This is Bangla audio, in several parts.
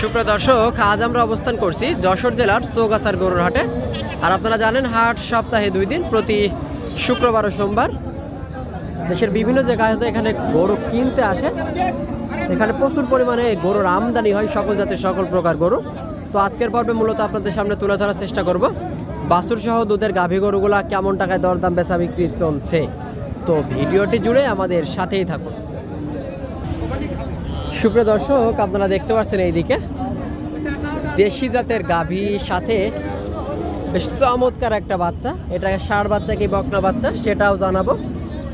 সুপ্রিয় দর্শক, আজ আমরা অবস্থান করছি যশোর জেলার চৌগাছার গরুর হাটে। আর আপনারা জানেন, হাট সপ্তাহে দুই দিন, প্রতি শুক্রবার ও সোমবার দেশের বিভিন্ন জায়গায় এখানে গরু কিনতে আসে। এখানে প্রচুর পরিমাণে গরুর আমদানি হয়, সকল জাতের সকল প্রকার গরু। তো আজকের পর্বে মূলত আপনাদের সামনে তুলে ধরার চেষ্টা করব। বাছুর সহ দুধের গাভী গরুগুলা কেমন টাকায় দরদাম বেচা বিক্রি চলছে? তো ভিডিওটি জুড়ে আমাদের সাথেই থাকুন। সুপ্রিয় দর্শক আপনারা দেখতে পাচ্ছেন এইদিকে। দেশি জাতের গাভীর সাথে বেশ চমৎকার একটা বাচ্চা। এটা ষাঁড় বাচ্চা কি বকনা বাচ্চা সেটাও জানাব।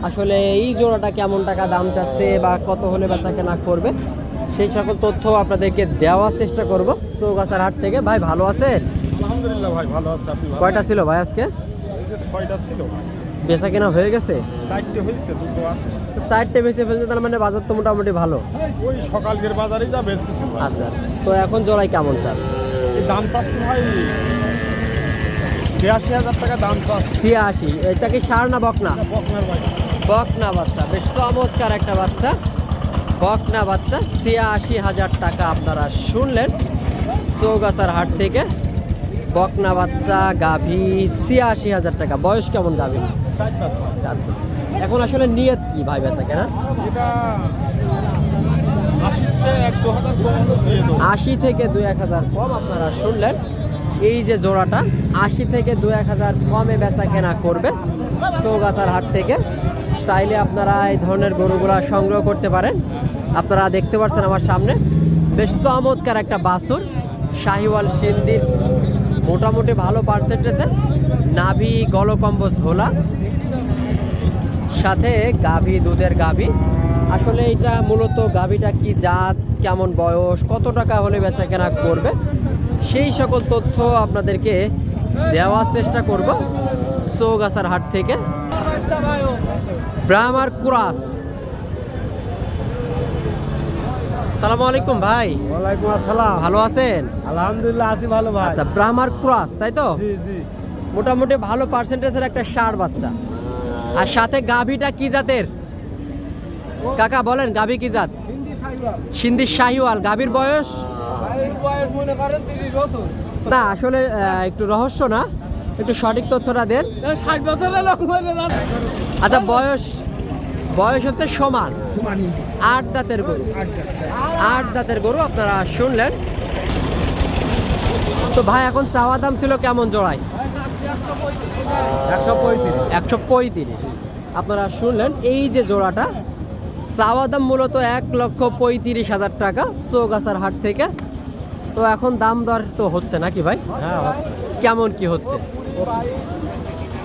আসলে এই জোড়াটা কেমন টাকা দাম চাচ্ছে বা কত হলে বাচ্চা কেনা করবে সেই সকল তথ্য আপনাদেরকে দেওয়ার চেষ্টা করব। চৌগাছার হাট থেকে। ভাই ভালো আছেন? আলহামদুলিল্লাহ ভাই ভালো আছে। আপনি কয়টা ছিল ভাই আজকে? ছয়টা ছিল বেচা কেনা হয়ে গেছে? চারটে হয়েছে দুটো আছে। তো চারটে বেঁচে ফেলছে তার মানে বাজার তো মোটামুটি ভালো। ওই সকালকের বাজারে যা বেচতেছে আচ্ছা আচ্ছা। তো এখন জোড়াই কেমন চাল? এই দাম চাচ্ছে ভাই ছিয়াশি হাজার টাকা দাম চাচ্ছে। ছিয়াশি। এটা কি ষাঁড় না বকনা? বকনার ভাই। বকনা বাচ্চা বেশ চমৎকার একটা বাচ্চা। বকনা বাচ্চা ছিয়াশি হাজার টাকা আপনারা শুনলেন চৌগাছার হাট থেকে। বকনা বাচ্চা গাভী ছিয়াশি হাজার টাকা। বয়স কেমন গাভী এখন আসলে নিয়ত কি ভাই বেচা কেনা হলে আশি থেকে দু এক হাজার কম আপনারা শুনলেন। এই যে জোড়াটা আশি থেকে দু এক হাজার কমে বেচা কেনা করবে চৌগাছার হাট থেকে। চাইলে আপনারা এই ধরনের গরুগুলা সংগ্রহ করতে পারেন। আপনারা দেখতে পাচ্ছেন আমার সামনে বেশ চমৎকার একটা বাসুর শাহিওয়াল সিন্দির। মোটামুটি ভালো পার্সেন্টেজে নাভি গলকম্ব ঝোলা। সাথে গাভী দুধের গাভী। আসলে এটা মূলত গাভীটা কি জাত কেমন বয়স কত টাকা হলে বেচা কেনা করবে সেই সকল তথ্য আপনাদেরকে দেওয়ার চেষ্টা করব চৌগাছার হাট থেকে। ব্রাহ্মার কুরাস। সালাম আলাইকুম ভাই। ওয়ালাইকুম আসসালাম। ভালো আছেন? আলহামদুলিল্লাহ আছি ভালো ভাই। আচ্ছা ব্রাহ্মার ক্রাস তাই তো? জি জি। মোটামুটি ভালো পার্সেন্টেজের একটা ষাঁড় বাচ্চা। আর সাথে গাভীটা কি জাতের? কাকা, বলেন, গাভী কি জাত? সাইবার শাহিওয়াল। গাভীর বয়স? না, আসলে একটু রহস্য না। একটু সঠিক তথ্যটা দেন। আচ্ছা বয়স? বয়স হচ্ছে সমান। আট দাঁতের গরু। আট দাঁতের গরু, আপনারা শুনলেন। তো ভাই, এখন চাওয়া দাম ছিল কেমন জোড়ায়? একশো পঁয়ত্রিশ। আপনারা শুনলেন এই যে জোড়াটা চাওয়া দাম মূলত এক লক্ষ পঁয়ত্রিশ হাজার টাকা চৌগাছার হাট থেকে। তো এখন দাম দর তো হচ্ছে নাকি ভাই? হ্যাঁ কেমন কি হচ্ছে?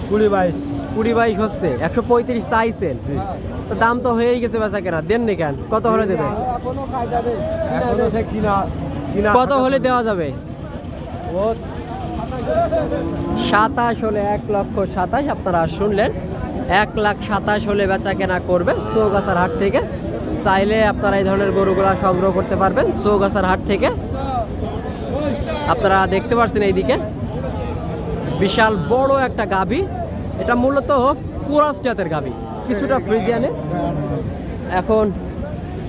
কুড়ি বাইশ। কুড়ি বাইশ হচ্ছে একশো পঁয়ত্রিশ চাইছেন। তো দাম তো হয়েই গেছে বেচা কেনা দেননি কেন? কত হলে দেবে? কত হলে দেওয়া যাবে? সাতাশ হলে এক লক্ষ সাতাশ, আপনারা শুনলেন। এক লাখ সাতাশ হলে বেচা কেনা করবে চৌগাছার হাট থেকে। চাইলে আপনারা এই ধরনের গরুগুলা সংগ্রহ করতে পারবেন চৌগাছার হাট থেকে। আপনারা দেখতে পাচ্ছেন এইদিকে। বিশাল বড় একটা গাভী। এটা মূলত কুরাস জাতের গাভী, কিছুটা ফ্রিজিয়ানে এখন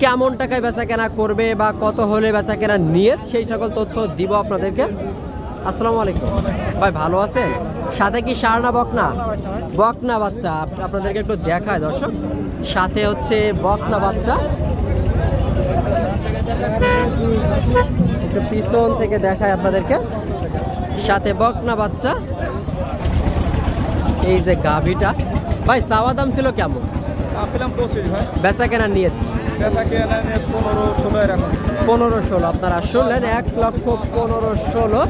কেমন টাকায় বেচা কেনা করবে বা কত হলে বেচা কেনা নিয়ে, সেই সকল তথ্য দিব আপনাদেরকে। আসসালামু আলাইকুম। ভাই ভালো আছেন? সাথে কি সার না বকনা? বকনা বাচ্চা আপনাদেরকে একটু দেখায় দর্শক। সাথে হচ্ছে বকনা বাচ্চা। একটু পিছন থেকে দেখায় আপনাদেরকে। সাথে বকনা বাচ্চা। এই যে গাভীটা। ভাই চাওয়া দাম ছিল কেমন? বেচা কেনা নিয়ে পনেরো ষোলো এরকম। পনেরো ষোলো। আপনারা শুনলেন এক লক্ষ পনেরো ষোলো।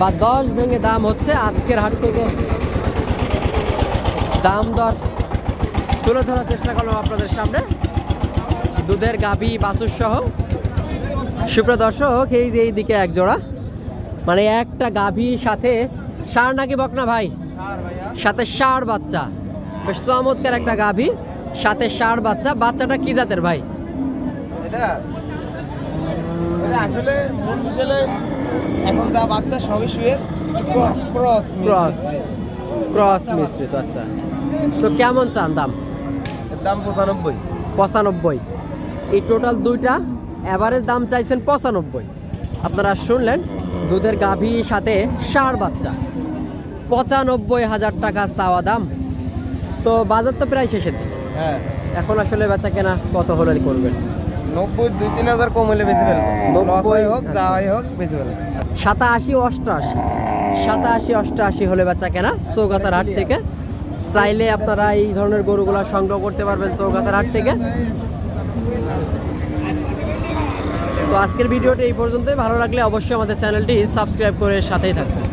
বা দশ ভেঙে দাম হচ্ছে আজকের হাট থেকে। দাম দর তুলে ধরার চেষ্টা করলাম আপনাদের সামনে। দুধের গাভী বাছুর সহ। সুপ্রিয় দর্শক এই যে এইদিকে এক জোড়া। মানে একটা গাভী সাথে সার নাকি বকনা ভাই? সাথে ষাঁড় বাচ্চা। বেশ চমৎকার একটা গাভী সাথে ষাঁড় বাচ্চা। বাচ্চাটা কি জাতের ভাই? এটা আসলে মূল বিষয়ে এখন যা বাচ্চা সবই শুয়ে ক্রস ক্রস ক্রস মিশ্রিত আচ্ছা। তো কেমন চান দাম? দাম পঁচানব্বই। পঁচানব্বই। এই টোটাল দুইটা অ্যাভারেজ দাম চাইছেন পঁচানব্বই। আপনারা শুনলেন দুধের গাভী সাথে ষাঁড় বাচ্চা। পঁচানব্বই হাজার টাকা চাওয়া দাম। তো বাজার তো প্রায় শেষের দিকে। হ্যাঁ। এখন আসলে বেচা কেনা কত হলে করবেন? নব্বই দুই তিন হাজার কম হলে বেশি ফেলব। নব্বই, হোক। যা হয় হোক বেশি ফেলব। সাতাশি অষ্টআশি। সাতাশি অষ্টআশি হলে বেচা কেনা চৌগাছার হাট থেকে। চাইলে আপনারা এই ধরনের গরুগুলা সংগ্রহ করতে পারবেন চৌগাছার হাট থেকে। তো আজকের ভিডিওটা এই পর্যন্তই। ভালো লাগলে অবশ্যই আমাদের চ্যানেলটি সাবস্ক্রাইব করে সাথেই থাকবেন।